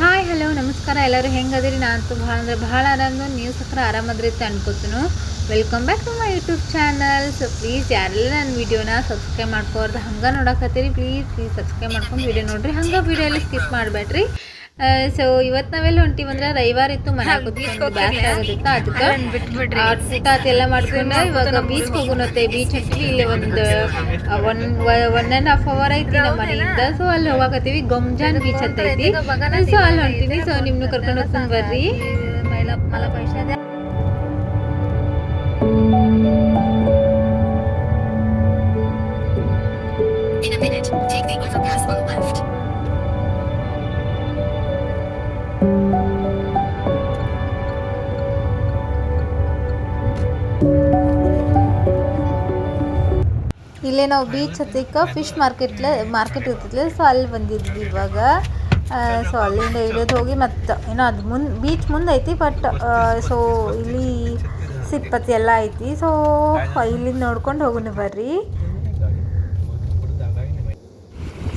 Hi hello ನಮಸ್ಕಾರ. ಎಲ್ಲರೂ ಹೆಂಗದಿರಿ? ನಾನು ಭಾಳ ಅಂದ್ರೆ ಭಾಳ ಆರಾಮ ನೀವು ಸಕ್ರ ಆರಾಮದ್ರಿ ಅಂತ ಅನ್ಕೋತೀನಿ. Welcome back to my YouTube channel so please ಯಾರೆಲ್ಲ ನನ್ನ ವಿಡಿಯೋನ ಸಬ್ಸ್ಕ್ರೈಬ್ ಮಾಡ್ಕೋರ್ದು ಹಂಗೆ ನೋಡಕತ್ತೀರಿ ಪ್ಲೀಸ್ ಪ್ಲೀಸ್ ಸಬ್ಸ್ಕ್ರೈಬ್ ಮಾಡ್ಕೊಂಡು ವಿಡಿಯೋ ನೋಡ್ರಿ. ಹಂಗೆ ವಿಡಿಯೋ ಸ್ಕಿಪ್ ಮಾಡಬೇಡ್ರಿ. ಸೊ ಇವತ್ತು ನಾವೆಲ್ಲ ಹೊಂಟಿವಂದ್ರೆ ರವಿವಾರ ಇತ್ತು ಮನೆ ಕೂತ್ಕೊಂಡು ಬ್ಯಾಕ್ ಆಗೋದಿತ್ತು ಅದಕ್ಕೆ ಊಟ ಅದೆಲ್ಲ ಮಾಡ್ಕೊಂಡು ಇವಾಗ ಬೀಚ್ ಹೋಗುನತ್ತೆ ಬೀಚ್ ಹಚ್ಚಿ ಇಲ್ಲಿ ಒಂದು one one and half hour ಐತಿ ನಮ್ಮ ಮನೆಯಿಂದ. ಸೊ ಅಲ್ಲಿ ಹೋಗಾಕತ್ತೀವಿ. ಗಂಜಾನ್ ಬೀಚ್ ಅಂತ ಐತಿ. ಸೊ ಅಲ್ಲಿ ಹೊಂಟೀವಿ. ಸೊ ನಿಮ್ನು ಕರ್ಕೊಂಡು ಹೋಗ್ತೀನಿ ಬರ್ರಿ. In a minute, take the overpass ನಾವು ಬೀಚ್ ಹತ್ತಿಕ್ಕ ಫಿಶ್ ಮಾರ್ಕೆಟ್ಲೆ ಮಾರ್ಕೆಟ್ ಇರ್ತೈತಿಲ್ಲ ಸೊ ಅಲ್ಲಿ ಬಂದಿದ್ವಿ ಇವಾಗ. ಸೊ ಅಲ್ಲಿಂದ ಇಳಿದು ಹೋಗಿ ಮತ್ತು ಏನೋ ಅದು ಮುಂದೆ ಬೀಚ್ ಮುಂದೆ ಐತಿ ಬಟ್ ಸೊ ಇಲ್ಲಿ ಸಿಪ್ಪತ್ತಿ ಎಲ್ಲ ಐತಿ. ಸೊ ಇಲ್ಲಿಂದ ನೋಡ್ಕೊಂಡು ಹೋಗೋಣ ಬರ್ರಿ.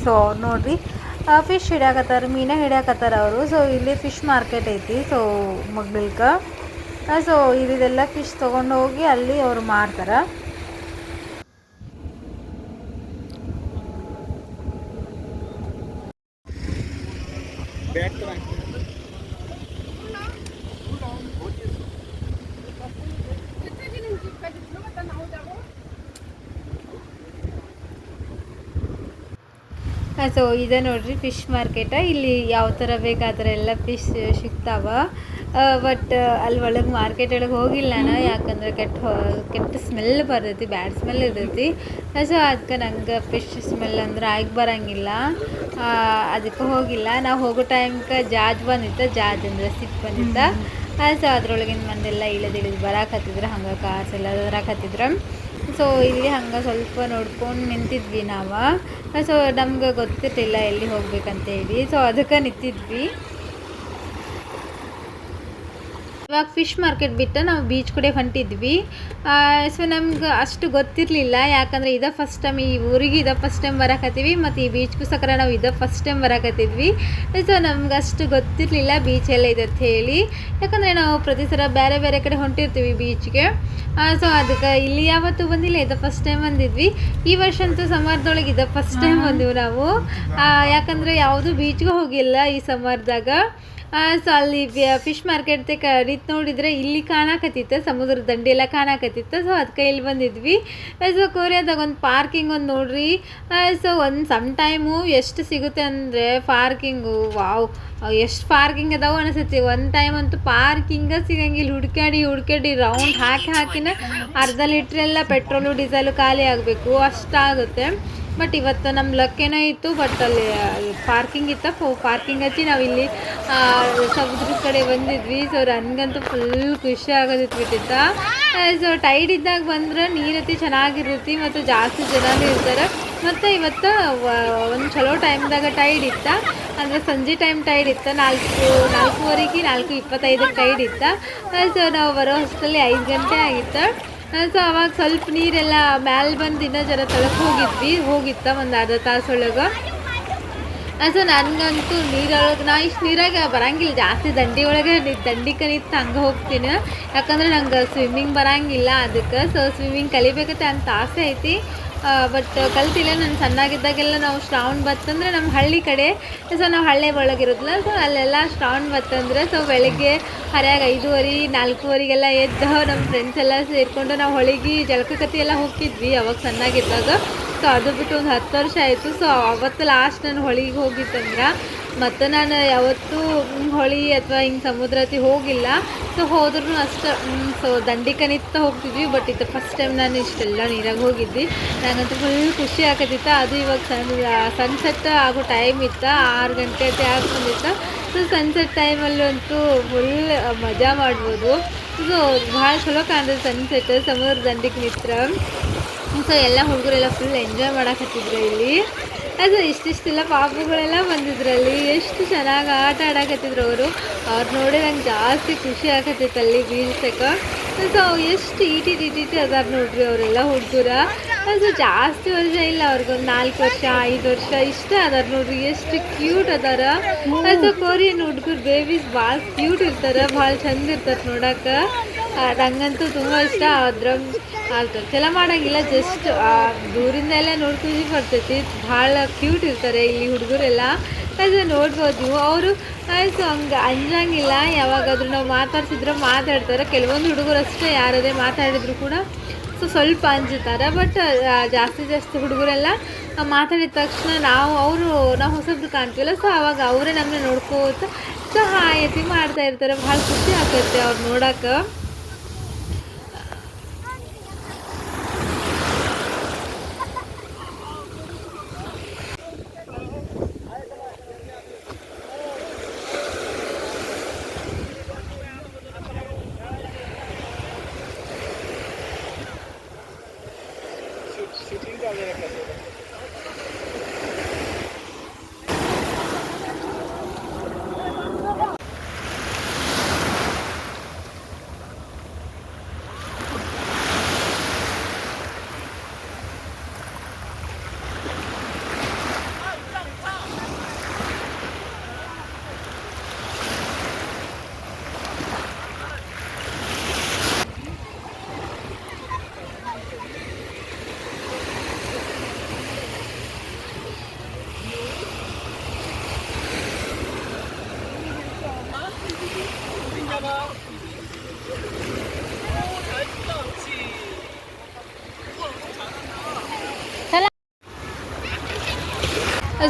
ಸೊ ನೋಡ್ರಿ. ಫಿಶ್ ಹಿಡ್ಯಾಕತ್ತಾರ, ಮೀನ ಹಿಡ್ಯಾಕತ್ತಾರ ಅವರು. ಸೊ ಇಲ್ಲಿ ಫಿಶ್ ಮಾರ್ಕೆಟ್ ಐತಿ ಸೊ ಮಗ್ಬಿಲ್ಕ ಸೊ ಇಲ್ಲಿದೆಲ್ಲ ಫಿಶ್ ತೊಗೊಂಡು ಹೋಗಿ ಅಲ್ಲಿ ಅವರು ಮಾರ್ತಾರೆ. ಸೊ ಇದೆ ನೋಡ್ರಿ ಫಿಶ್ ಮಾರ್ಕೆಟ ಇಲ್ಲಿ ಯಾವ ಥರ ಬೇಕಾದ್ರೆ ಎಲ್ಲ ಫಿಶ್ ಸಿಗ್ತಾವ. ಬಟ್ ಅಲ್ಲಿ ಒಳಗೆ ಮಾರ್ಕೆಟ್ ಒಳಗೆ ಹೋಗಿಲ್ಲ ನಾನು. ಯಾಕಂದ್ರೆ ಕೆಟ್ಟ ಕೆಟ್ಟ ಸ್ಮೆಲ್ ಬರ್ತೈತಿ ಬ್ಯಾಡ್ ಸ್ಮೆಲ್ ಇರ್ತೈತಿ. ಸೊ ಅದಕ್ಕೆ ನಂಗೆ ಫಿಶ್ ಸ್ಮೆಲ್ ಅಂದ್ರೆ ಆಗಿ ಬರಂಗಿಲ್ಲ. ಅದಕ್ಕೆ ಹೋಗಿಲ್ಲ. ನಾವು ಹೋಗೋ ಟೈಮ್ಗೆ ಜಾಜ್ ಬಂದಿತ್ತು, ಜಾಜ್ ಅಂದ್ರೆ ಸಿಟ್ಟು ಬಂದಿತ್ತ. ಸೊ ಅದ್ರೊಳಗಿನ ಮಂದೆಲ್ಲ ಇಳಿದು ಇಳಿದು ಬರಾಕತ್ತಿದ್ರು ಹಂಗೆ ಕಾರ್ಸ್ ಎಲ್ಲ ಬರಾಕತ್ತಿದ್ರು ಸೊ ಇಲ್ಲಿ ಹಂಗೆ ಸ್ವಲ್ಪ ನೋಡ್ಕೊಂಡು ನಿಂತಿದ್ವಿ ನಾವು. ಸೊ ನಮ್ಗೆ ಗೊತ್ತಿರಲಿಲ್ಲ ಎಲ್ಲಿ ಹೋಗ್ಬೇಕಂತ ಹೇಳಿ ಸೊ ಅದಕ್ಕೆ ನಿಂತಿದ್ವಿ. ಇವಾಗ ಫಿಶ್ ಮಾರ್ಕೆಟ್ ಬಿಟ್ಟು ನಾವು ಬೀಚ್ ಕಡೆ ಹೊಂಟಿದ್ವಿ. ಸೊ ನಮ್ಗೆ ಅಷ್ಟು ಗೊತ್ತಿರಲಿಲ್ಲ. ಯಾಕಂದರೆ ಇದೇ ಫಸ್ಟ್ ಟೈಮ್ ಈ ಊರಿಗೆ ಇದೇ ಫಸ್ಟ್ ಟೈಮ್ ಬರಕತ್ತೀವಿ. ಮತ್ತು ಈ ಬೀಚ್ಗೂ ಸಕರ ನಾವು ಇದೇ ಫಸ್ಟ್ ಟೈಮ್ ಬರಕತ್ತಿದ್ವಿ. ಸೊ ನಮ್ಗೆ ಅಷ್ಟು ಗೊತ್ತಿರಲಿಲ್ಲ ಬೀಚ್ ಎಲ್ಲ ಇದೆ ಅಂತ ಹೇಳಿ. ಯಾಕಂದರೆ ನಾವು ಪ್ರತಿ ಸಲ ಬೇರೆ ಬೇರೆ ಕಡೆ ಹೊಂಟಿರ್ತೀವಿ ಬೀಚ್ಗೆ ಸೊ ಅದಕ್ಕೆ ಇಲ್ಲಿ ಯಾವತ್ತೂ ಬಂದಿಲ್ಲ. ಇದು ಫಸ್ಟ್ ಟೈಮ್ ಬಂದಿದ್ವಿ. ಈ ವರ್ಷ ಅಂತೂ ಸಮರ್ದೊಳಗೆ ಇದು ಫಸ್ಟ್ ಟೈಮ್ ಬಂದಿವಿ ನಾವು. ಯಾಕಂದರೆ ಯಾವುದೂ ಬೀಚ್ಗೂ ಹೋಗಿಲ್ಲ ಈ ಸಮ್ಮರ್ದಾಗ ಸೊ ಅಲ್ಲಿ ಫಿಶ್ ಮಾರ್ಕೆಟ್ ಕ, ರೀತಿ ನೋಡಿದ್ರೆ ಇಲ್ಲಿ ಕಾಣಕತ್ತಿತ್ತು ಸಮುದ್ರ ದಂಡೆ ಎಲ್ಲ ಕಾಣಕತ್ತಿತ್ತು. ಸೊ ಅದಕ್ಕೆ ಇಲ್ಲಿ ಬಂದಿದ್ವಿ. ಸೊ ಕೊರಿಯಾದಾಗ ಒಂದು ಪಾರ್ಕಿಂಗ್ ಒಂದು ನೋಡ್ರಿ. ಸೊ ಒಂದು ಸಮ್ ಟೈಮು ಎಷ್ಟು ಸಿಗುತ್ತೆ ಅಂದರೆ ಪಾರ್ಕಿಂಗು ವಾವ್. ಎಷ್ಟು ಪಾರ್ಕಿಂಗ್ ಅದಾವ ಅನಿಸುತ್ತೆ. ಒಂದು ಟೈಮ್ ಅಂತೂ ಪಾರ್ಕಿಂಗ ಸಿಗಂಗಿಲ್ಲ. ಹುಡ್ಕಾಡಿ ಹುಡ್ಕಾಡಿ ರೌಂಡ್ ಹಾಕಿ ಹಾಕಿನ ಅರ್ಧ ಲೀಟ್ರೆಲ್ಲ ಪೆಟ್ರೋಲು ಡೀಸೆಲು ಖಾಲಿ ಆಗಬೇಕು. ಅಷ್ಟಾಗುತ್ತೆ ಬಟ್ ಇವತ್ತು ನಮ್ಮ ಲಕ್ ಇತ್ತು ಬಟ್ ಅಲ್ಲಿ ಪಾರ್ಕಿಂಗ್ ಇತ್ತ. ಪಾರ್ಕಿಂಗ್ ಹಚ್ಚಿ ನಾವು ಇಲ್ಲಿ ಆ, ಸಮುದ್ರದ ಕಡೆ ಬಂದಿದ್ವಿ. ಸೊ ನನಗಂತೂ ಫುಲ್ ಖುಷಿ ಆಗೋದಿತ್ತು ಬಿಟ್ಟಿತ್ತ. ಸೊ ಟೈಡ್ ಇದ್ದಾಗ ಬಂದ್ರೆ ನೀರತಿ ಚೆನ್ನಾಗಿರುತ್ತೆ ಮತ್ತು ಜಾಸ್ತಿ ಜನನೂ ಇರ್ತಾರೆ. ಮತ್ತು ಇವತ್ತು ಒಂದು ಚಲೋ ಟೈಮ್ದಾಗ ಟೈಡ್ ಇತ್ತ. ಅಂದರೆ ಸಂಜೆ ಟೈಮ್ ಟೈಡ್ ಇತ್ತು. ನಾಲ್ಕು ನಾಲ್ಕೂವರೆಗೆ ನಾಲ್ಕು ಇಪ್ಪತ್ತೈದಕ್ಕೆ ಟೈಡ್ ಇತ್ತು. ಸೊ ನಾವು ಬರೋ ಹೊತ್ತಲ್ಲಿ ಐದು ಗಂಟೆ ಆಗಿತ್ತು. ಸೊ ಅವಾಗ ಸ್ವಲ್ಪ ನೀರೆಲ್ಲ ಮ್ಯಾಲೆ ಬಂದು ಇನ್ನೂ ಜರ ತಳಕ್ಕೆ ಹೋಗಿದ್ವಿ. ಹೋಗಿತ್ತ ಒಂದು ಅರ್ಧ ತಾಸೊಳಗೆ ಸೊ ನನಗಂತೂ ನೀರೊಳಗೆ ನಾ ಇಷ್ಟು ನೀರಾಗ ಬರಂಗಿಲ್ಲ. ಜಾಸ್ತಿ ದಂಡಿ ಒಳಗೆ ದಂಡಿ ನಿಂತು ಹಂಗೆ ಹೋಗ್ತೀನಿ. ಯಾಕಂದ್ರೆ ನಂಗೆ ಸ್ವಿಮ್ಮಿಂಗ್ ಬರಂಗಿಲ್ಲ. ಅದಕ್ಕೆ ಸೊ ಸ್ವಿಮ್ಮಿಂಗ್ ಕಲಿಬೇಕಂತ ಅಂತ ಆಸೆ ಐತಿ. ಬಟ್ ಕಲ್ತಿಲ್ಲ, ನಾನು ಸಣ್ಣಾಗಿದ್ದಾಗೆಲ್ಲ ನಾವು ಶ್ರಾವಣ ಬತ್ತಂದ್ರೆ ನಮ್ಮ ಹಳ್ಳಿ ಕಡೆ. ಸೊ ನಾವು ಹಳ್ಳಿ ಒಳಗಿರೋದಿಲ್ಲ ಸೊ ಅಲ್ಲೆಲ್ಲ ಶ್ರಾವಣ ಬತ್ತಂದ್ರೆ ಸೊ ಬೆಳಗ್ಗೆ ಹರ್ಯಾಗ ಐದೂವರೆ, ನಾಲ್ಕೂವರೆಗೆಲ್ಲ ಎದ್ದು ನಮ್ಮ ಫ್ರೆಂಡ್ಸ್ ಎಲ್ಲ ಸೇರಿಕೊಂಡು ನಾವು ಹೊಳಿಗೆ ಜಳಕಕತ್ತಿ ಎಲ್ಲ ಹೋಗ್ತಿದ್ವಿ ಅವಾಗ ಸಣ್ಣಾಗಿದ್ದಾಗ ಸೊ ಅದು ಬಿಟ್ಟು ಒಂದು ಹತ್ತು ವರ್ಷ ಆಯಿತು. ಸೊ ಅವತ್ತು ಲಾಸ್ಟ್ ನಾನು ಹೊಳಿಗೆ ಹೋಗಿತ್ತಂದ್ರೆ ಮತ್ತು ನಾನು ಯಾವತ್ತೂ ಹೊಳಿ ಅಥವಾ ಹಿಂಗೆ ಸಮುದ್ರ ಹತ್ತಿ ಹೋಗಿಲ್ಲ. ಸೊ ಹೋದ್ರೂ ಅಷ್ಟು ಸೊ ದಂಡಿಕನಿತ್ತ ಹೋಗ್ತಿದ್ವಿ ಬಟ್ ಇದು ಫಸ್ಟ್ ಟೈಮ್ ನಾನು ಇಷ್ಟೆಲ್ಲ ನೀರಾಗ ಹೋಗಿದ್ವಿ. ನನಗಂತೂ ಫುಲ್ ಖುಷಿ ಆಗತ್ತಿತ್ತು ಅದು ಇವಾಗ ಸನ್ ಸನ್ಸೆಟ್ ಆಗೋ ಟೈಮ್ ಇತ್ತು. ಆರು ಗಂಟೆ ಆಗ್ತ ಬಂದಿತ್ತು ಸೊ ಸನ್ಸೆಟ್ ಟೈಮಲ್ಲಂತೂ ಫುಲ್ ಮಜಾ ಮಾಡ್ಬೋದು. ಸೊ ಭಾಳ ಚಲೋ ಕಾಣ್ತದೆ ಸನ್ಸೆಟ್ ಸಮುದ್ರ ದಂಡಿಗೆ ನಿತ್ರ ಸೊ ಎಲ್ಲ ಹುಡುಗರೆಲ್ಲ ಫುಲ್ ಎಂಜಾಯ್ ಮಾಡಕತ್ತಿದ್ರು ಇಲ್ಲಿ. ಅದು ಇಷ್ಟಿಷ್ಟೆಲ್ಲ ಪಾಪುಗಳೆಲ್ಲ ಬಂದಿದ್ರಲ್ಲಿ. ಎಷ್ಟು ಚೆನ್ನಾಗಿ ಆಟ ಆಡಕತ್ತಿದ್ರು ಅವರು. ಅವ್ರು ನೋಡಿ ನಂಗೆ ಜಾಸ್ತಿ ಖುಷಿ ಆಗತ್ತಿತ್ತು ಅಲ್ಲಿ ಬೀಳ್ಸಕ್ಕೆ ಸೊ ಎಷ್ಟು ಈಟಿ ಇಟಿ ಅದಾರ ನೋಡ್ರಿ ಅವರೆಲ್ಲ ಹುಡುಗರ. ಅದು ಜಾಸ್ತಿ ವರ್ಷ ಇಲ್ಲ, ಅವ್ರಿಗೊಂದು ನಾಲ್ಕು ವರ್ಷ, ಐದು ವರ್ಷ ಇಷ್ಟ ಅದಾರ ನೋಡ್ರಿ. ಎಷ್ಟು ಕ್ಯೂಟ್ ಅದಾರ. ಅದು ಕೊರಿಯನ್ ಹುಡುಗರು ಬೇಬೀಸ್ ಭಾಳ ಕ್ಯೂಟ್ ಇರ್ತಾರ ಭಾಳ ಚಂದ ಇರ್ತಾರೆ ನೋಡಕ್ಕೆ ನಂಗಂತೂ ತುಂಬ ಇಷ್ಟ. ಅದ್ರ ಚಲ ಮಾಡಂಗಿಲ್ಲ ಜಸ್ಟ್ ದೂರಿಂದ ಎಲ್ಲ ನೋಡ್ಕೊಂಡು ಬರ್ತೈತಿ. ಭಾಳ ಕ್ಯೂಟ್ ಇರ್ತಾರೆ ಇಲ್ಲಿ ಹುಡುಗರೆಲ್ಲ. ಅದು ನೋಡ್ಬೋದು. ಅವರು ಸೊ ಹಂಗೆ ಅಂಜಂಗಿಲ್ಲ. ಯಾವಾಗಾದರೂ ನಾವು ಮಾತಾಡ್ಸಿದ್ರೆ ಮಾತಾಡ್ತಾರೆ. ಕೆಲವೊಂದು ಹುಡುಗರು ಅಷ್ಟೇ, ಯಾರದೇ ಮಾತಾಡಿದ್ರು ಕೂಡ ಸೊ ಸ್ವಲ್ಪ ಅಂಜುತ್ತಾರೆ. ಬಟ್ ಜಾಸ್ತಿ ಜಾಸ್ತಿ ಹುಡುಗರೆಲ್ಲ ಮಾತಾಡಿದ ತಕ್ಷಣ ನಾವು, ಅವರು, ನಾವು ಹೊಸಬ್ರು ಕಾಣ್ತೀವಲ್ಲ. ಸೊ ಆವಾಗ ಅವರೇ ನಮ್ಮನ್ನ ನೋಡ್ಕೋತ, ಸೊ, ಹಾಯ್ ಎತ್ತಿ ಮಾಡ್ತಾ ಇರ್ತಾರೆ. ಭಾಳ ಖುಷಿ ಆಗ್ತೈತೆ ಅವ್ರು シュティングアウェイが来たそうです。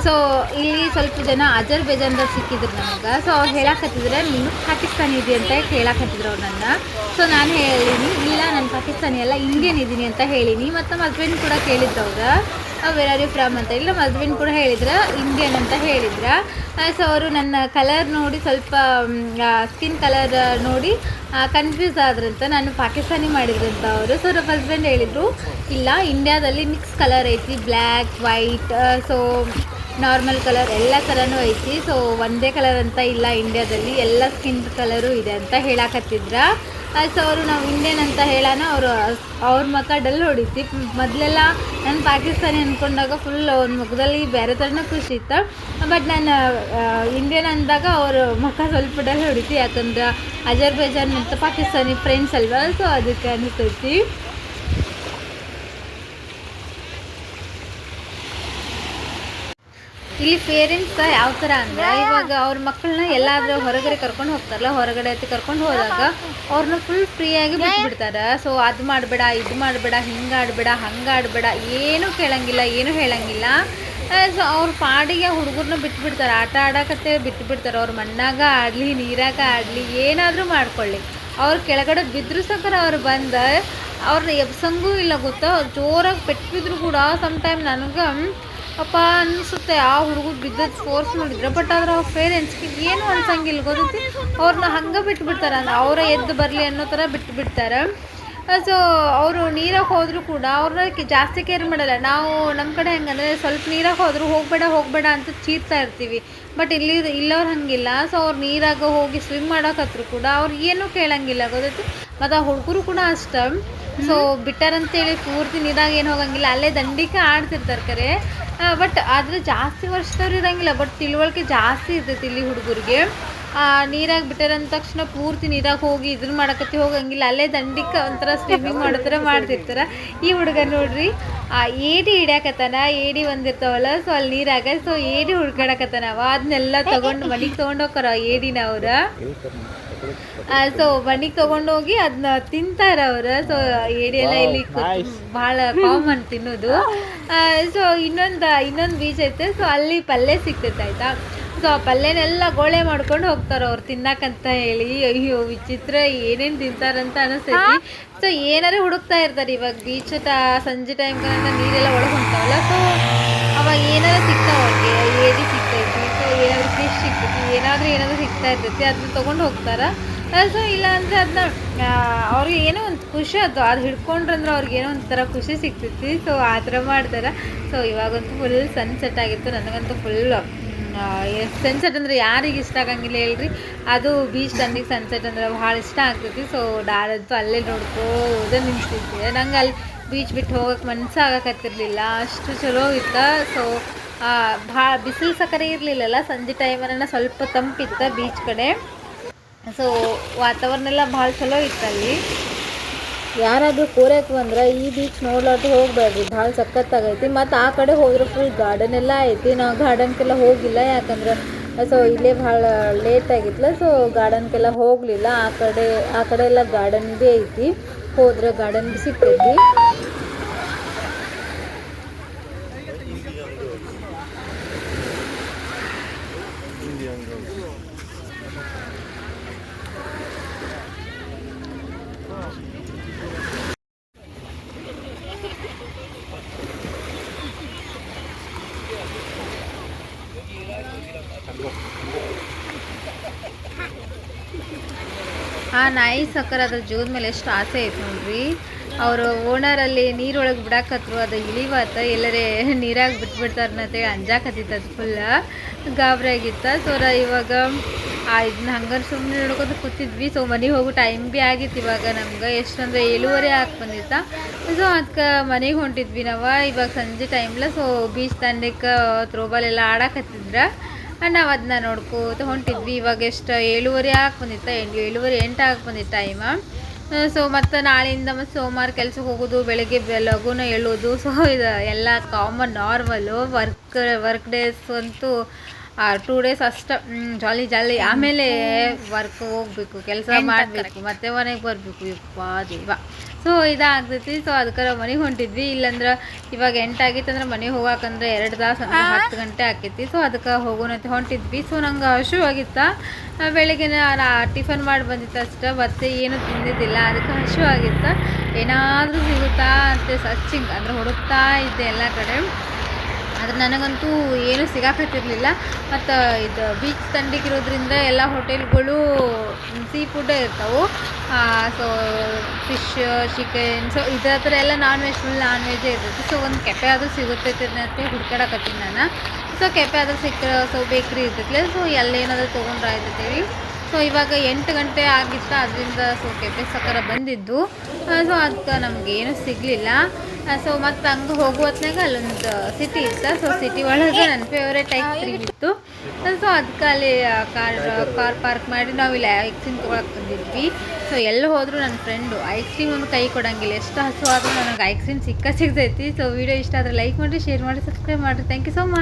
ಸೊ ಇಲ್ಲಿ ಸ್ವಲ್ಪ ಜನ ಅಜರ್ ಬೇಜಾನ್ದಾಗ ಸಿಕ್ಕಿದ್ರು ನಮಗೆ. ಸೊ ಅವ್ರು ಹೇಳಕತ್ತಿದ್ರೆ, ನೀನು ಪಾಕಿಸ್ತಾನಿ ಇದೆ ಅಂತ ಹೇಳಕತ್ತಿದ್ರು ಅವ್ರು ನನ್ನ. ಸೊ ನಾನು ಹೇಳಿನಿ, ಇಲ್ಲ, ನಾನು ಪಾಕಿಸ್ತಾನಿ ಅಲ್ಲ, ಇಂಡಿಯನ್ ಇದ್ದೀನಿ ಅಂತ ಹೇಳಿನಿ. ಮತ್ತು ನಮ್ಮ ಹಸ್ಬೆಂಡ್ ಕೂಡ ಕೇಳಿದ್ರು ಅವ್ರು ವೆರ್ ಆರ್ ಯು ಫ್ರಮ್ ಅಂತ. ಇಲ್ಲ ನಮ್ಮ ಹಸ್ಬೆಂಡ್ ಕೂಡ ಹೇಳಿದ್ರು ಇಂಡಿಯನ್ ಅಂತ ಹೇಳಿದ್ರು. ಸೊ ಅವರು ನನ್ನ ಕಲರ್ ನೋಡಿ ಸ್ವಲ್ಪ ಸ್ಕಿನ್ ಕಲರ್ ನೋಡಿ ಕನ್ಫ್ಯೂಸ್ ಆದ್ರಂತ ನಾನು ಪಾಕಿಸ್ತಾನಿ ಮಾಡಿದ್ರಂತ ಅವರು. ಸೊ ನಮ್ಮ ಹಸ್ಬೆಂಡ್ ಹೇಳಿದರು, ಇಲ್ಲ ಇಂಡಿಯಾದಲ್ಲಿ ಮಿಕ್ಸ್ ಕಲರ್ ಐತಿ black white so normal colour ಎಲ್ಲ ಥರನೂ ಐತಿ. ಸೊ ಒಂದೇ ಕಲರ್ ಅಂತ ಇಲ್ಲ ಇಂಡಿಯಾದಲ್ಲಿ. ಎಲ್ಲ ಸ್ಕಿನ್ ಕಲರು ಇದೆ ಅಂತ ಹೇಳಾಕತ್ತಿದ್ರ. ಸೊ ಅವರು ನಾವು ಇಂಡಿಯನ್ ಅಂತ ಹೇಳೋಣ ಅವರು, ಅವ್ರ ಮಕ್ಕ ಡಲ್ ಹೊಡಿತಿ. ಮೊದಲೆಲ್ಲ ನಾನು ಪಾಕಿಸ್ತಾನಿ ಅಂದ್ಕೊಂಡಾಗ ಫುಲ್ ಅವ್ರ ಮುಖದಲ್ಲಿ ಬೇರೆ ಥರನೇ ಖುಷಿ ಇತ್ತು. ಬಟ್ ನಾನು ಇಂಡಿಯನ್ ಅಂದಾಗ ಅವ್ರ ಮುಖ ಸ್ವಲ್ಪ ಡಲ್ ಹೊಡಿತಿ. ಯಾಕಂದ್ರೆ ಅಜರ್ಬೈಜಾನ್ ಮತ್ತು ಪಾಕಿಸ್ತಾನಿ ಫ್ರೆಂಡ್ಸ್ ಅಲ್ವಾ? ಸೊ ಅದಕ್ಕೆ ಅನಿಸ್ತೈತಿ. ಇಲ್ಲಿ ಪೇರೆಂಟ್ಸ್ ಯಾವ ಥರ ಅಂದ್ರೆ ಇವಾಗ ಅವ್ರ ಮಕ್ಕಳನ್ನ ಎಲ್ಲಾದ್ರೂ ಹೊರಗಡೆ ಕರ್ಕೊಂಡು ಹೋಗ್ತಾರಲ್ಲ ಹೊರಗಡೆ ಐತಿ ಕರ್ಕೊಂಡು ಹೋದಾಗ ಅವ್ರನ್ನ ಫುಲ್ ಫ್ರೀಯಾಗಿ ಬಿಟ್ಬಿಡ್ತಾರೆ. ಸೊ ಅದು ಮಾಡಬೇಡ ಇದು ಮಾಡಬೇಡ ಹಿಂಗೆ ಆಡಬೇಡ ಹಂಗೆ ಆಡಬೇಡ ಏನೂ ಕೇಳಂಗಿಲ್ಲ ಏನೂ ಹೇಳಂಗಿಲ್ಲ. ಸೊ ಅವ್ರ ಪಾಡಿಗೆ ಹುಡುಗರನ್ನ ಬಿಟ್ಬಿಡ್ತಾರೆ. ಆಟ ಆಡಕತ್ತೆ ಬಿಟ್ಬಿಡ್ತಾರೆ. ಅವ್ರ ಮಣ್ಣಾಗ ಆಡಲಿ ನೀರಾಗ ಆಡಲಿ ಏನಾದರೂ ಮಾಡ್ಕೊಳ್ಳಿ. ಅವ್ರ ಕೆಳಗಡೆ ಬಿದ್ರು ಸಕರ ಅವ್ರು ಬಂದು ಅವ್ರನ್ನ ಎಬ್ಸಂಗೂ ಇಲ್ಲ ಗೊತ್ತಾ? ಜೋರಾಗಿ ಪೆಟ್ಟು ಬಿದ್ರು ಕೂಡ ಸಮ್ ಟೈಮ್ ನನಗೆ ಅಪ್ಪ ಅನಿಸುತ್ತೆ, ಆ ಹುಡುಗರು ಬಿದ್ದದ್ದು ಫೋರ್ಸ್ ನೋಡಿದ್ರೆ. ಬಟ್ ಆದ್ರೆ ಅವ್ರ ಪೇರೆಂಟ್ಸ್ಗೆ ಏನು ಅನ್ಸಂಗಿಲ್ಲ. ಗೊತ್ತೈತಿ? ಅವ್ರನ್ನ ಹಂಗೆ ಬಿಟ್ಬಿಡ್ತಾರೆ. ಅಂದ್ರೆ ಅವರ ಎದ್ದು ಬರಲಿ ಅನ್ನೋ ಥರ ಬಿಟ್ಟು ಬಿಡ್ತಾರೆ ಸೊ ಅವರು ನೀರಾಗ ಹೋದರೂ ಕೂಡ ಅವ್ರನ್ನ ಜಾಸ್ತಿ ಕೇರ್ ಮಾಡಲ್ಲ. ನಾವು ನಮ್ಮ ಕಡೆ ಹೆಂಗಂದರೆ ಸ್ವಲ್ಪ ನೀರಾಗ ಹೋದರೂ ಹೋಗಬೇಡ ಹೋಗಬೇಡ ಅಂತ ಚೀರ್ತಾ ಇರ್ತೀವಿ. ಬಟ್ ಇಲ್ಲಿ ಇಲ್ಲವ್ರು ಹಂಗಿಲ್ಲ. ಸೊ ಅವ್ರು ನೀರಾಗ ಹೋಗಿ ಸ್ವಿಮ್ ಮಾಡೋಕತ್ರು ಕೂಡ ಅವ್ರು ಏನೂ ಕೇಳಂಗಿಲ್ಲ. ಗೊತ್ತೈತಿ? ಮತ್ತು ಆ ಹುಡುಗರು ಕೂಡ ಅಷ್ಟೇ. ಸೊ ಬಿಟ್ಟಾರಂತೇಳಿ ಪೂರ್ತಿ ನೀರಾಗ ಏನು ಹೋಗಂಗಿಲ್ಲ. ಅಲ್ಲೇ ದಂಡಿಕೆ ಆಡ್ತಿರ್ತಾರೆ ಕರೆ. ಬಟ್ ಆದರೆ ಜಾಸ್ತಿ ವರ್ಷದವ್ರು ಇರಂಗಿಲ್ಲ. ಬಟ್ ತಿಳುವಳಿಕೆ ಜಾಸ್ತಿ ಇರ್ತೈತಿ ಇಲ್ಲಿ ಹುಡುಗರಿಗೆ. ನೀರಾಗ ಬಿಟ್ಟಾರ ಅಂದ ತಕ್ಷಣ ಪೂರ್ತಿ ನೀರಾಗ ಹೋಗಿ ಇದನ್ನ ಮಾಡಕತ್ತಿ ಹೋಗಂಗಿಲ್ಲ. ಅಲ್ಲೇ ದಂಡಿಕ ಒಂಥರ ಸ್ವಿಮ್ಮಿಂಗ್ ಮಾಡೋ ಥರ ಮಾಡ್ತಿರ್ತಾರೆ. ಈ ಹುಡುಗ ನೋಡ್ರಿ, ಆ, ಏಡಿ ಹಿಡ್ಯಾಕತ್ತಾನ. ಏಡಿ ಬಂದಿರ್ತಾವಲ್ಲ ಸೊ ಅಲ್ಲಿ ನೀರಾಗ. ಸೊ ಏಡಿ ಹುಡ್ಕಾಡಕತ್ತಾನವ ಅದನ್ನೆಲ್ಲ ತಗೊಂಡು ಮನೆಗೆ ತೊಗೊಂಡೋಗ್ತಾರ ಏಡಿನ ಅವ್ರ. ಸೊ ಮನೆಗೆ ಹೋಗಿ ಅದನ್ನ ತಿಂತಾರ ಅವ್ರ ಸೊ ಏಡಿ ಎಲ್ಲ ಇಲ್ಲಿ ಬಹಳ ಕಾಮನ್ ತಿನ್ನೋದು. ಸೊ ಇನ್ನೊಂದು ಇನ್ನೊಂದು ಬೀಚ್ ಐತೆ ಸೊ ಅಲ್ಲಿ ಪಲ್ಯ ಸಿಗ್ತೈತೆ ಆಯ್ತಾ? ಸೊ ಆ ಪಲ್ಯನೆಲ್ಲ ಗೋಳೆ ಮಾಡ್ಕೊಂಡು ಹೋಗ್ತಾರೆ ಅವ್ರು ತಿನ್ನಕಂತ ಹೇಳಿ. ಅಯ್ಯೋ ವಿಚಿತ್ರ ಏನೇನು ತಿಂತಾರಂತ ಅನಿಸ್ತೈತಿ. ಸೊ ಏನಾರು ಹುಡುಕ್ತಾ ಇರ್ತಾರೆ. ಇವಾಗ ಬೀಚ್ ಸಂಜೆ ಟೈಮ್ ನೀರೆಲ್ಲ ಒಳಗೆ ಹೊಂಟಾವಲ್ಲ. ಸೊ ಅವಾಗ ಏನಾರ ಸಿಗ್ತಾವ ಅವ್ರಿಗೆ? ಏಡಿ ಸಿಗ್ತೈತಿ ಸೊ ಏನಾದ್ರು ಫಿಶ್ ಸಿಗ್ತೈತಿ ಏನಾದರೂ ಏನಾದರೂ ಸಿಗ್ತಾ ಇರ್ತೈತಿ ಅದನ್ನ ತೊಗೊಂಡು ಹೋಗ್ತಾರೆ. ಸೊ ಇಲ್ಲ ಅಂದರೆ ಅದನ್ನ ಅವ್ರಿಗೆ ಏನೋ ಒಂದು ಖುಷಿ ಅದು ಅದು ಹಿಡ್ಕೊಂಡ್ರಂದ್ರೆ ಅವ್ರಿಗೆ ಏನೋ ಒಂಥರ ಖುಷಿ ಸಿಗ್ತೈತಿ ಸೊ ಆ ಥರ ಮಾಡ್ತಾರೆ. ಸೊ ಇವಾಗಂತೂ ಫುಲ್ ಸನ್ಸೆಟ್ ಆಗಿತ್ತು, ನನಗಂತೂ ಫುಲ್ ಸನ್ಸೆಟ್ ಅಂದರೆ ಯಾರಿಗೆ ಇಷ್ಟ ಆಗಂಗಿಲ್ಲ ಹೇಳ್ರಿ. ಅದು ಬೀಚ್ ನನಗೆ ಸನ್ಸೆಟ್ ಅಂದ್ರೆ ಭಾಳ ಇಷ್ಟ ಆಗ್ತೈತಿ ಸೊ ಡಾಡಂತೂ ಅಲ್ಲೇ ನೋಡ್ಕೋದ ನಿಂತಿದ್ದೆ. ನಂಗೆ ಅಲ್ಲಿ ಬೀಚ್ ಬಿಟ್ಟು ಹೋಗಕ್ಕೆ ಮನಸ್ಸಾಗಕ್ಕೆ ಹತ್ತಿರಲಿಲ್ಲ ಅಷ್ಟು ಚಲೋ ಇತ್ತ ಸೊ ಭಾಳ ಬಿಸಿಲು ಸಕ್ಕರೆ ಇರಲಿಲ್ಲಲ್ಲ, ಸಂಜೆ ಟೈಮನ್ನ ಸ್ವಲ್ಪ ತಂಪಿತ್ತ ಬೀಚ್ ಕಡೆ. ಸೊ ವಾತಾವರಣ ಎಲ್ಲ ಭಾಳ ಚಲೋ ಇತ್ತಲ್ಲಿ ಯಾರಾದರೂ ಕೋರಕ್ಕೆ ಬಂದ್ರೆ ಈ ಬೀಚ್ ನೋಡ್ಲಾರ್ದು ಹೋಗ್ಬೇಡ್ರಿ ಭಾಳ ಸಖತ್ತಾಗೈತಿ. ಮತ್ತು ಆ ಕಡೆ ಹೋದ್ರೆ ಫುಲ್ ಗಾರ್ಡನ್ ಎಲ್ಲ ಐತಿ. ನಾವು ಗಾರ್ಡನ್ಗೆಲ್ಲ ಹೋಗಿಲ್ಲ, ಯಾಕಂದ್ರೆ ಸೊ ಇಲ್ಲೇ ಭಾಳ ಲೇಟ್ ಆಗಿತ್ತಲ್ಲ ಸೊ ಗಾರ್ಡನ್ಗೆಲ್ಲ ಹೋಗಲಿಲ್ಲ. ಆ ಕಡೆ ಆ ಕಡೆ ಎಲ್ಲ ಗಾರ್ಡನ್ ಭೀ ಐತಿ. ಹೋದ್ರೆ ಗಾರ್ಡನ್ ಭೀ ಸಿಗ್ತೈತಿ. ಆ ನಾಯಿ ಸಕ್ಕರೆ ಅದ್ರ ಜೀವದ ಮೇಲೆ ಎಷ್ಟು ಆಸೆ ಐತೆ ನೋಡ್ರಿ. ಅವರು ಓನರಲ್ಲಿ ನೀರೊಳಗೆ ಬಿಡಾಕತ್ರು, ಅದು ಇಳಿವಾತ, ಎಲ್ಲರೇ ನೀರಾಗಿ ಬಿಟ್ಬಿಡ್ತಾರೆ ಅಂತ ಅಂತೇಳಿ ಅಂಜಾಕತ್ತಿತ್ತು ಫುಲ್ಲ ಗಾಬರಿ ಸೊ ರ ಇವಾಗ, ಆ ಇದನ್ನ ಹಂಗಾರೆ ಸುಮ್ಮನೆ ನೋಡ್ಕೊತ ಕೂತಿದ್ವಿ. ಸೊ ಮನೆಗೆ ಹೋಗೋ ಟೈಮ್ ಭೀ ಆಗಿತ್ತು ಇವಾಗ ನಮ್ಗೆ. ಎಷ್ಟಂದ್ರೆ ಏಳುವರೆ ಹಾಕಿ ಬಂದಿತ್ತ. ಸೊ ಅದಕ್ಕೆ ಮನೆಗೆ ಹೊಂಟಿದ್ವಿ ನಾವು. ಇವಾಗ ಸಂಜೆ ಟೈಮ್ಲ ಸೊ ಬೀಚ್ ತಂಡಕ್ಕೆ ತ್ರೋಬಾಲ್ ಎಲ್ಲ ಆಡಾಕತ್ತಿದ್ರೆ. ನಾವು ಅದನ್ನ ನೋಡ್ಕೋತ ಹೊಂಟಿದ್ವಿ. ಇವಾಗ ಎಷ್ಟು ಏಳುವರೆ ಹಾಕಿ ಬಂದಿತ್ತ. ಎಂಟು, ಏಳುವರೆ ಎಂಟು ಹಾಕಿ ಬಂದಿತ್ತು ಟೈಮ ಸೊ ಮತ್ತು ನಾಳೆಯಿಂದ ಮತ್ತು ಸೋಮವಾರ ಕೆಲ್ಸಕ್ಕೆ ಹೋಗೋದು, ಬೆಳಗ್ಗೆ ಲಘುನ ಹೇಳೋದು ಸೊ ಇದು ಎಲ್ಲ common normal work work days ಅಂತೂ ಟೂ ಡೇಸ್ ಅಷ್ಟ ಜಾಲಿ ಜಾಲಿ ಆಮೇಲೆ ವರ್ಕ್ ಹೋಗ್ಬೇಕು ಕೆಲಸ ಮಾಡಬೇಕು ಮತ್ತೆ ಮನೆಗೆ ಬರಬೇಕು. ಯಪ್ಪ ದೇವ. ಸೊ ಇದಾಗ್ತೈತಿ. ಸೊ ಅದಕ್ಕೆ ಮನೆಗೆ ಹೊಂಟಿದ್ವಿ. ಇಲ್ಲಂದ್ರೆ ಇವಾಗ ಎಂಟಾಗಿತ್ತು ಅಂದ್ರೆ ಮನೆಗೆ ಹೋಗಾಕಂದ್ರೆ ಎರಡು ತಾಸು ಹತ್ತು ಗಂಟೆ ಆಕೈತಿ. ಸೊ ಅದಕ್ಕೆ ಹೋಗೋಣಂತ ಹೊಂಟಿದ್ವಿ. ಸೊ ನಂಗೆ ಹಶು ಆಗಿತ್ತ ಬೆಳಿಗ್ಗೆ ನಾ ಟಿಫನ್ ಮಾಡಿ ಬಂದಿತ್ತು ಅಷ್ಟ. ಮತ್ತೆ ಏನು ತಿಂದಿದ್ದಿಲ್ಲ. ಅದಕ್ಕೆ ಹಶು ಆಗಿತ್ತ ಏನಾದರೂ ಸಿಗುತ್ತಾ ಅಂತ ಸಚ್ಚಿಂಗ್ ಅಂದರೆ ಹುಡುಕ್ತಾ ಇದ್ದೆ ಎಲ್ಲ ಕಡೆ. ಆದ್ರೆ ನನಗಂತೂ ಏನೂ ಸಿಗಾಕತ್ತಿರಲಿಲ್ಲ. ಮತ್ತು ಇದು ಬೀಚ್ ತಂಡಿಗಿರೋದ್ರಿಂದ ಎಲ್ಲ ಹೋಟೆಲ್ಗಳು ಸೀ ಫುಡ್ಡೇ ಇರ್ತಾವೆ. ಸೊ ಫಿಶ್ ಚಿಕನ್ ಸೊ ಇದ್ರ ಥರ ಎಲ್ಲ ನಾನ್ ವೆಜ್ ಫುಲ್ ನಾನ್ ವೆಜ್ಜೇ ಇರ್ತೈತಿ. ಸೊ ಒಂದು ಕೆಫೆ ಆದರೂ ಸಿಗುತ್ತೆ ಅಂತ ಹುಡ್ಕಾಡಕತ್ತೀನಿ ನಾನು. ಸೊ ಕೆಫೆ ಆದರೂ ಸಿಕ್ಕ ಸೊ ಬೇಕ್ರಿ ಇರ್ತೈತಿ ಸೊ ಎಲ್ಲೇನಾದರೂ ತೊಗೊಂಡ್ರೆ ಆಯ್ತೈತಿ ಸೊ ಇವಾಗ ಎಂಟು ಗಂಟೆ ಆಗಿತ್ತು, ಅದರಿಂದ ಸೊ ಕೆಫೆ ಸಕ್ಕರ ಬಂದಿದ್ದು. ಸೊ ಅದಕ್ಕೆ ನಮ್ಗೆ ಏನೂ ಸಿಗಲಿಲ್ಲ. ಸೊ ಮತ್ತು ಹಂಗೆ ಹೋಗುವ ಹೊತ್ನಾಗ ಅಲ್ಲೊಂದು ಸಿಟಿ ಇತ್ತು. ಸೊ ಸಿಟಿ ಒಳಗೆ ನನ್ನ ಫೇವ್ರೇಟ್ ಐಸ್ ಕ್ರೀಮ್ ಇತ್ತು. ಸೊ ಅದಕ್ಕೆ ಅಲ್ಲಿ ಕಾರ್ ಕಾರ್ ಪಾರ್ಕ್ ಮಾಡಿ ನಾವು ಇಲ್ಲಿ ಐಸ್ ಕ್ರೀಮ್ ತೊಗೊಳಕ್ಕೆ ಬಂದಿದ್ವಿ. ಸೊ ಎಲ್ಲಿ ಹೋದರೂ ನನ್ನ ಫ್ರೆಂಡು ಐಸ್ ಕ್ರೀಮ್ ಒಂದು ಕೈ ಕೊಡಂಗಿಲ್ಲ. ಎಷ್ಟು ಹಸು ಆದರೂ ನನಗೆ ಐಸ್ ಕ್ರೀಮ್ ಸಿಕ್ಕ ಸಿಗ್ತೈತಿ. ಸೊ ವಿಡಿಯೋ ಇಷ್ಟ ಆದರೆ ಲೈಕ್ ಮಾಡಿ ಶೇರ್ ಮಾಡಿ ಸಬ್ಸ್ಕ್ರೈಬ್ ಮಾಡಿರಿ. Thank you so much